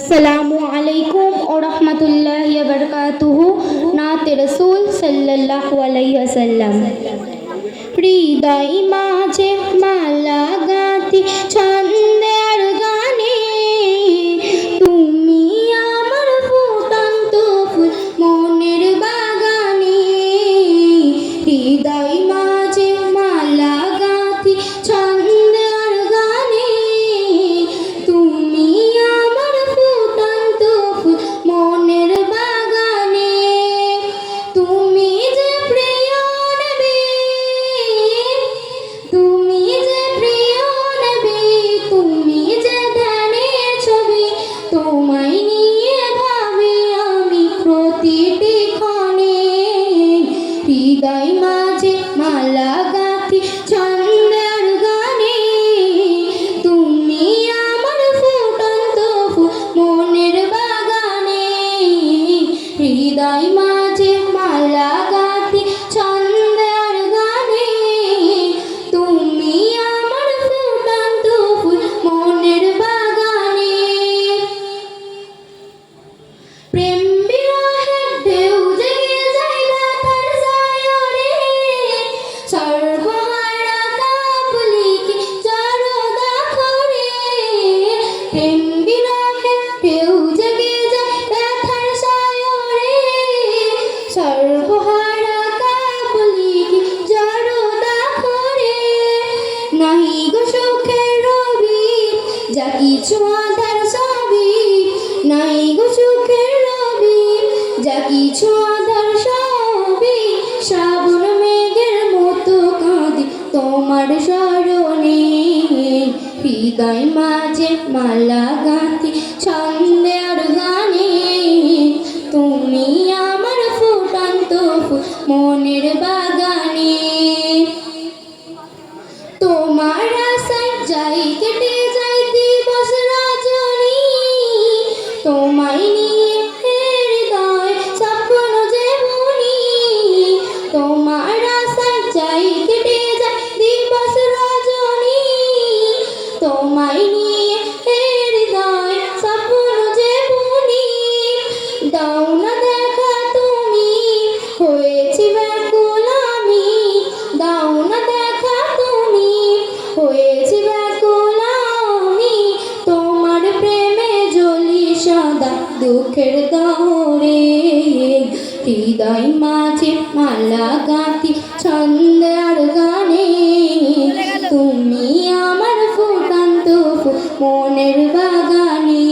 আসসালামু আলাইকুম ও রহমতুল্লাহ বরকাতুহু। নাতে রসুল সাল্লাল্লাহু আলাইহি ওয়াসাল্লাম। হৃদয় মাঝে মালা গাতি হৃদয় মাঝে মালা গাথি ছন্দের গানে। তুমি আমার ফুটন্ত মনের বাগানে। হৃদয় মাঝে প্রেম বিরহের ঢেউ জেগে যায় মাথার সায়রে সর্বহারা কাবলি নাহি গো সুখের রবি, যা কিছু আধার সবই। নাই গো সুখের রবি, যা কিছু আধার সবই। শ্রাবণ মেঘের মতো কাঁদি তোমার স্মরণে। হৃদয় মাঝে মালা গাঁথি, ছন্দে আর গানে। তুমি আমার ফুটন্ত মনের বাগানে। তোমার আশায় যাই কেটে যাই দিবস রাজনী। তোমায় তোমায় নিয়ে হৃদয় স্বপ্ন যে বুনি। দাও হয়েছি ব্যাকুল আমি দাও না দেখা তুমি তোমার প্রেমে জ্বলি সদা দুঃখের দৌড়ে। হৃদয় মাঝে মালা গাঁথি, ছন্দ আর গানে। মনের বাগানে,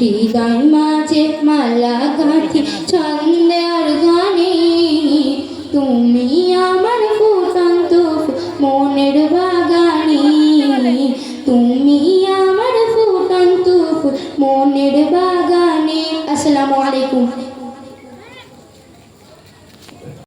হৃদয় মাঝে মালা গাঁথি ছন্দে আর গানে। তুমি আমার ফুটান্ত মনের বাগানে, তুমি আমার ফুটান্ত মনের বাগানে। আসসালামু আলাইকুম।